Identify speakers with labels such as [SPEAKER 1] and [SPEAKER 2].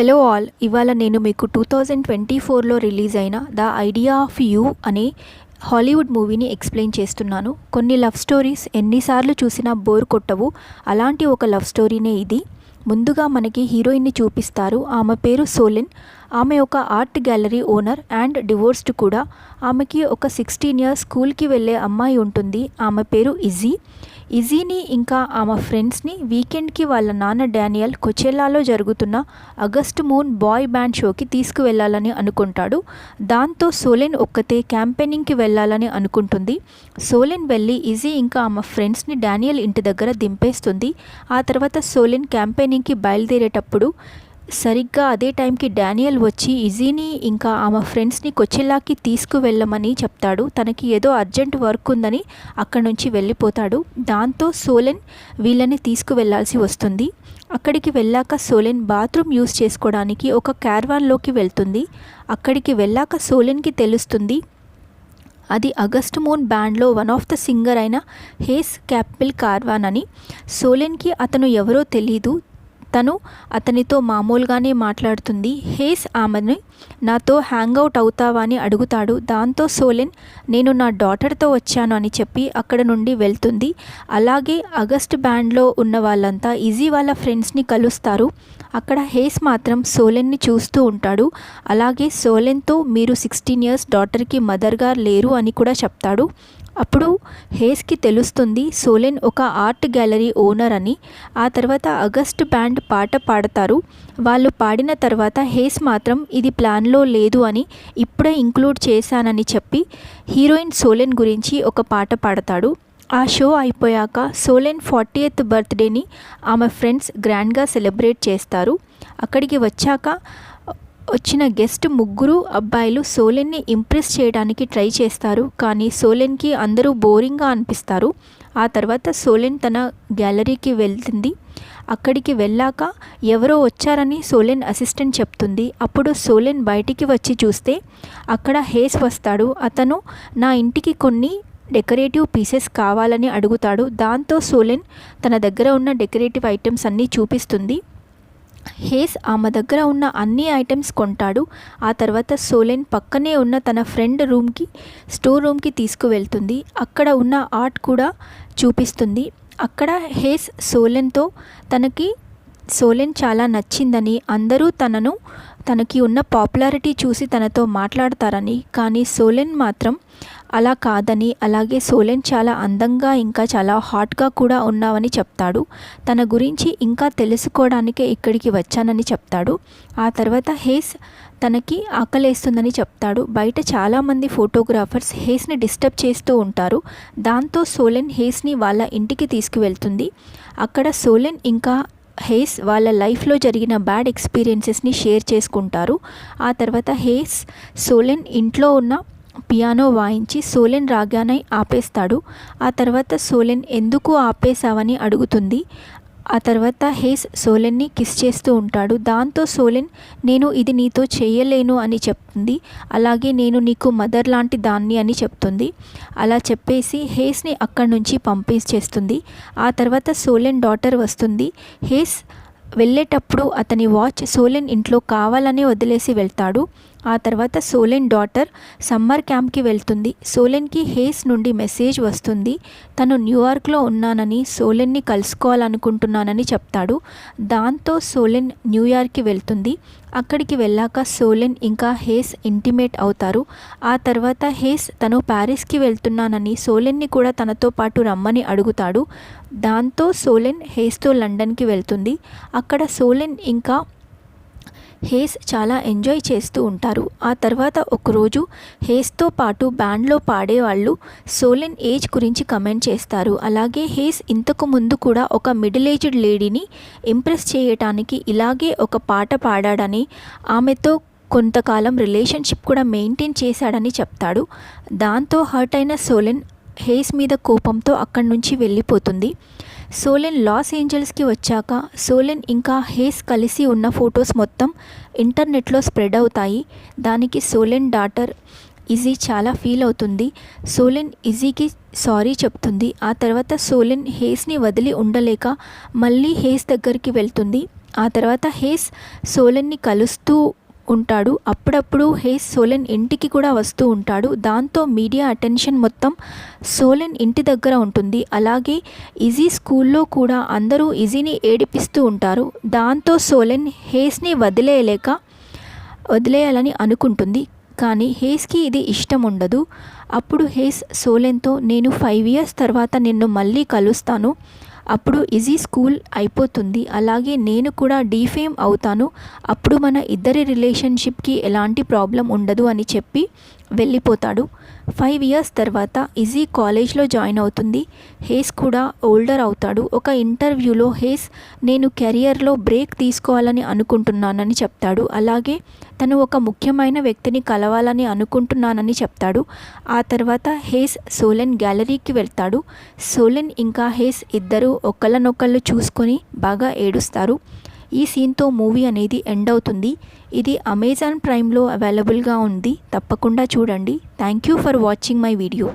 [SPEAKER 1] Hello all ఇవాళ నేను మీకు టూ థౌజండ్ ట్వంటీ ఫోర్లో రిలీజ్ అయిన ద ఐడియా ఆఫ్ యూ అనే హాలీవుడ్ మూవీని ఎక్స్ప్లెయిన్ చేస్తున్నాను. కొన్ని లవ్ స్టోరీస్ ఎన్నిసార్లు చూసినా బోర్ కొట్టవు. అలాంటి ఒక లవ్ స్టోరీనే ఇది. ముందుగా మనకి హీరోయిన్ని చూపిస్తారు. ఆమె పేరు సోలిన్ ఆమె ఒక art gallery owner and divorced కూడా. ఆమెకి ఒక సిక్స్టీన్ ఇయర్స్ స్కూల్కి వెళ్ళే అమ్మాయి ఉంటుంది. ఆమె పేరు ఇజీ ఇజీని ఇంకా ఆమె ఫ్రెండ్స్ని వీకెండ్కి వాళ్ళ నాన్న డానియల్ కొచెల్లాలో జరుగుతున్న అగస్ట్ మూన్ బాయ్ బ్యాండ్ షోకి తీసుకువెళ్ళాలని అనుకుంటాడు. దాంతో సోలెన్ ఒక్కతే క్యాంపెయినింగ్కి వెళ్ళాలని అనుకుంటుంది. సోలెన్ వెళ్ళి ఇజీ ఇంకా ఆమె ఫ్రెండ్స్ని డానియల్ ఇంటి దగ్గర దింపేస్తుంది. ఆ తర్వాత సోలెన్ క్యాంపెయినింగ్కి బయలుదేరేటప్పుడు సరిగ్గా అదే టైంకి డానియల్ వచ్చి ఇజీని ఇంకా ఆమె ఫ్రెండ్స్ని కొచ్చిల్లాకి తీసుకువెళ్ళమని చెప్తాడు. తనకి ఏదో అర్జెంట్ వర్క్ ఉందని అక్కడి నుంచి వెళ్ళిపోతాడు. దాంతో సోలెన్ వీళ్ళని తీసుకువెళ్ళాల్సి వస్తుంది. అక్కడికి వెళ్ళాక సోలెన్ బాత్రూమ్ యూస్ చేసుకోవడానికి ఒక క్యార్వాన్లోకి వెళ్తుంది. అక్కడికి వెళ్ళాక సోలెన్కి తెలుస్తుంది అది అగస్ట్ మూన్ బ్యాండ్లో వన్ ఆఫ్ ద సింగర్ అయిన హేస్ క్యాపిల్ కార్వాన్ అని. సోలెన్కి అతను ఎవరో తెలీదు. తను అతనితో మామూలుగానే మాట్లాడుతుంది. హేస్ ఆమెని నాతో హ్యాంగ్ అవుట్ అవుతావా అని అడుగుతాడు. దాంతో సోలెన్ నేను నా డాటర్తో వచ్చాను అని చెప్పి అక్కడ నుండి వెళ్తుంది. అలాగే ఆగస్ట్ బ్యాండ్లో ఉన్న వాళ్ళంతా ఈజీ వాళ్ళ ఫ్రెండ్స్ని కలుస్తారు. అక్కడ హేస్ మాత్రం సోలెన్ని చూస్తూ ఉంటాడు. అలాగే సోలెన్తో మీరు సిక్స్టీన్ ఇయర్స్ డాటర్కి మదర్గా లేరు అని కూడా చెప్తాడు. అప్పుడు హేస్కి తెలుస్తుంది సోలెన్ ఒక ఆర్ట్ గ్యాలరీ ఓనర్ అని. ఆ తర్వాత అగస్ట్ బ్యాండ్ పాట పాడతారు. వాళ్ళు పాడిన తర్వాత హేస్ మాత్రం ఇది ప్లాన్లో లేదు అని ఇప్పుడే ఇంక్లూడ్ చేశానని చెప్పి హీరోయిన్ సోలెన్ గురించి ఒక పాట పాడతాడు. ఆ షో అయిపోయాక సోలెన్ ఫార్టీ ఎయిత్ బర్త్డేని ఆమె ఫ్రెండ్స్ గ్రాండ్గా సెలబ్రేట్ చేస్తారు. అక్కడికి వచ్చాక వచ్చిన గెస్ట్ ముగ్గురు అబ్బాయిలు సోలెన్ని ఇంప్రెస్ చేయడానికి ట్రై చేస్తారు. కానీ సోలెన్కి అందరూ బోరింగ్గా అనిపిస్తారు. ఆ తర్వాత సోలెన్ తన గ్యాలరీకి వెళ్తుంది. అక్కడికి వెళ్ళాక ఎవరో వచ్చారని సోలెన్ అసిస్టెంట్ చెప్తుంది. అప్పుడు సోలెన్ బయటికి వచ్చి చూస్తే అక్కడ హేస్ వస్తాడు. అతను నా ఇంటికి కొన్ని డెకరేటివ్ పీసెస్ కావాలని అడుగుతాడు. దాంతో సోలెన్ తన దగ్గర ఉన్న డెకరేటివ్ ఐటమ్స్ అన్నీ చూపిస్తుంది. హేస్ ఆమె దగ్గర ఉన్న అన్ని ఐటమ్స్ కొంటాడు. ఆ తర్వాత సోలెన్ పక్కనే ఉన్న తన ఫ్రెండ్ రూమ్కి స్టోర్ రూమ్కి తీసుకువెళ్తుంది. అక్కడ ఉన్న ఆర్ట్ కూడా చూపిస్తుంది. అక్కడ హేస్ సోలెన్తో తనకి సోలెన్ చాలా నచ్చిందని అందరూ తనను తనకి ఉన్న పాపులారిటీ చూసి తనతో మాట్లాడతారని. కానీ సోలెన్ మాత్రం అలా కాదని అలాగే సోలెన్ చాలా అందంగా ఇంకా చాలా హాట్గా కూడా ఉన్నావని చెప్తాడు. తన గురించి ఇంకా తెలుసుకోవడానికే ఇక్కడికి వచ్చానని చెప్తాడు. ఆ తర్వాత హేస్ తనకి ఆకలేస్తుందని చెప్తాడు. బయట చాలామంది ఫోటోగ్రాఫర్స్ హేస్ని డిస్టర్బ్ చేస్తూ ఉంటారు. దాంతో సోలెన్ హేస్ని వాళ్ళ ఇంటికి తీసుకువెళ్తుంది. అక్కడ సోలెన్ ఇంకా హేస్ వాళ్ళ లైఫ్లో జరిగిన బ్యాడ్ ఎక్స్పీరియన్సెస్ని షేర్ చేసుకుంటారు. ఆ తర్వాత హేస్ సోలెన్ ఇంట్లో ఉన్న పియానో వాయించి సోలెన్ రాగానే ఆపేస్తాడు. ఆ తర్వాత సోలెన్ ఎందుకు ఆపేశావని అడుగుతుంది. ఆ తర్వాత హేస్ సోలెన్ని కిస్ చేస్తూ ఉంటాడు. దాంతో సోలెన్ నేను ఇది నీతో చేయలేను అని చెప్తుంది. అలాగే నేను నీకు మదర్ లాంటి దాన్ని అని చెప్తుంది. అలా చెప్పేసి హేస్ని అక్కడి నుంచి పంపించేస్తుంది ఆ తర్వాత సోలెన్ డాటర్ వస్తుంది. హేస్ వెళ్ళేటప్పుడు అతని వాచ్ సోలెన్ ఇంట్లో కావాలని వదిలేసి వెళ్తాడు. ఆ తర్వాత సోలెన్ డాటర్ సమ్మర్ క్యాంప్కి వెళ్తుంది. సోలెన్కి హేస్ నుండి మెసేజ్ వస్తుంది. తను న్యూయార్క్లో ఉన్నానని సోలెన్ని కలుసుకోవాలనుకుంటున్నానని చెప్తాడు. దాంతో సోలెన్ న్యూయార్క్కి వెళ్తుంది. అక్కడికి వెళ్ళాక సోలెన్ ఇంకా హేస్ ఇంటిమేట్ అవుతారు. ఆ తర్వాత హేస్ తను ప్యారిస్కి వెళ్తున్నానని సోలెన్ని కూడా తనతో పాటు రమ్మని అడుగుతాడు. దాంతో సోలెన్ హేస్తో లండన్కి వెళ్తుంది. అక్కడ సోలెన్ ఇంకా హేస్ చాలా ఎంజాయ్ చేస్తూ ఉంటారు. ఆ తర్వాత ఒకరోజు హేస్తో పాటు బ్యాండ్లో పాడేవాళ్ళు సోలెన్ ఏజ్ గురించి కమెంట్ చేస్తారు. అలాగే హేస్ ఇంతకు ముందు కూడా ఒక మిడిల్ ఏజ్డ్ లేడీని ఇంప్రెస్ చేయటానికి ఇలాగే ఒక పాట పాడాడని ఆమెతో కొంతకాలం రిలేషన్షిప్ కూడా మెయింటైన్ చేశాడని చెప్తాడు. దాంతో హర్ట్ అయిన సోలెన్ హేస్ మీద కోపంతో అక్కడి నుంచి వెళ్ళిపోతుంది. సోలెన్ లాస్ ఏంజల్స్కి వచ్చాక సోలెన్ ఇంకా హేస్ కలిసి ఉన్న ఫొటోస్ మొత్తం ఇంటర్నెట్లో స్ప్రెడ్ అవుతాయి. దానికి సోలెన్ డాటర్ ఇజీ చాలా ఫీల్ అవుతుంది. సోలెన్ ఇజీకి సారీ చెప్తుంది. ఆ తర్వాత సోలెన్ హేస్ని వదిలి ఉండలేక మళ్ళీ హేస్ దగ్గరికి వెళ్తుంది. ఆ తర్వాత హేస్ సోలెన్ని కలుస్తూ ఉంటాడు. అప్పుడప్పుడు హే సోలెన్ ఇంటికి కూడా వస్తూ ఉంటాడు. దాంతో మీడియా అటెన్షన్ మొత్తం సోలెన్ ఇంటి దగ్గర ఉంటుంది. అలాగే ఇజీ స్కూల్లో కూడా అందరూ ఇజీని ఏడిపిస్తూ ఉంటారు. దాంతో సోలెన్ హేస్ని వదిలేయలేక వదిలేయాలని అనుకుంటుంది. కానీ హేస్కి ఇది ఇష్టం ఉండదు. అప్పుడు హేస్ సోలెన్తో నేను ఫైవ్ ఇయర్స్ తర్వాత నిన్ను మళ్ళీ కలుస్తాను. అప్పుడు ఈజీ స్కూల్ అయిపోతుంది. అలాగే నేను కూడా డీఫేమ్ అవుతాను. అప్పుడు మన ఇద్దరి రిలేషన్షిప్కి ఎలాంటి ప్రాబ్లం ఉండదు అని చెప్పి వెళ్ళిపోతాడు. ఫైవ్ ఇయర్స్ తర్వాత ఇజీ కాలేజ్లో జాయిన్ అవుతుంది. హేస్ కూడా ఓల్డర్ అవుతాడు. ఒక ఇంటర్వ్యూలో హేస్ నేను కెరియర్లో బ్రేక్ తీసుకోవాలని అనుకుంటున్నానని చెప్తాడు. అలాగే తను ఒక ముఖ్యమైన వ్యక్తిని కలవాలని అనుకుంటున్నానని చెప్తాడు. ఆ తర్వాత హేస్ సోలెన్ గ్యాలరీకి వెళ్తాడు. సోలెన్ ఇంకా హేస్ ఇద్దరు ఒకళ్ళనొకళ్ళు చూసుకొని బాగా ఏడుస్తారు. ఈ సీన్తో మూవీ అనేది ఎండ్ అవుతుంది. ఇది అమెజాన్ ప్రైమ్లో అవైలబుల్గా ఉంది. తప్పకుండా చూడండి. Thank you for watching my video.